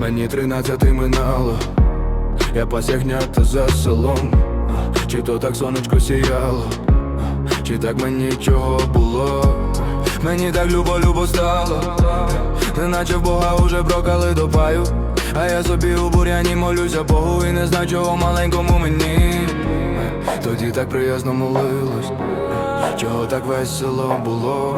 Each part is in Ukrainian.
Мені тринадцяти минало, я пас ягнята за селом, чи то так сонечко сіяло, чи так мені чого було, мені так любо-любо стало, неначе в Бога уже брокали до паю, а я собі у бур'яні молюся Богу і не знаю, чого маленькому мені. Тоді так приязно молилось, чого так весело було,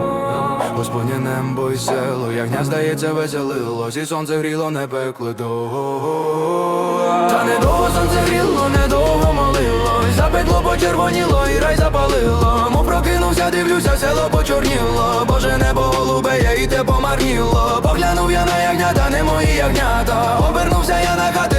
Господнє небо і село, ягня, здається, веселилось, і сонце гріло, не пекло довго. Та недовго сонце гріло, недовго молилось, запекло, почервоніло і рай запалило. Мов прокинувся, дивлюся, село почорніло, Боже небо голубе, я і те помарніло. Поглянув я на ягнята, не мої ягнята. Обернувся я на хати,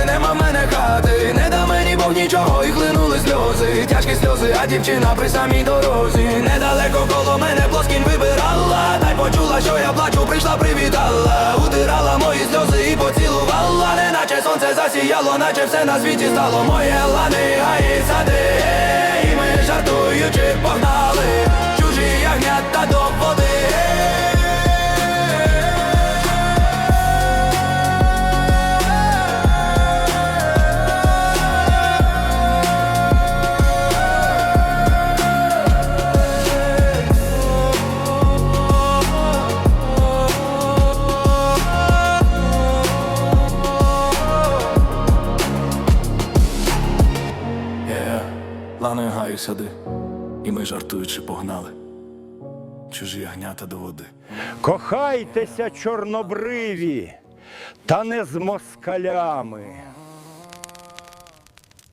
сльози. Сльози, а дівчина при самій дорозі. Недалеко коло мене плоскінь вибирала. Та й почула, що я плачу, прийшла, привітала. Утирала мої сльози і поцілувала. Неначе сонце засіяло, наче все на світі стало. Моє лани, гаї, сади. І ми жартуючи погнали. Лани гаю сади, і ми жартуючи погнали. Чужі ягнята до води. Кохайтеся, чорнобриві, та не з москалями.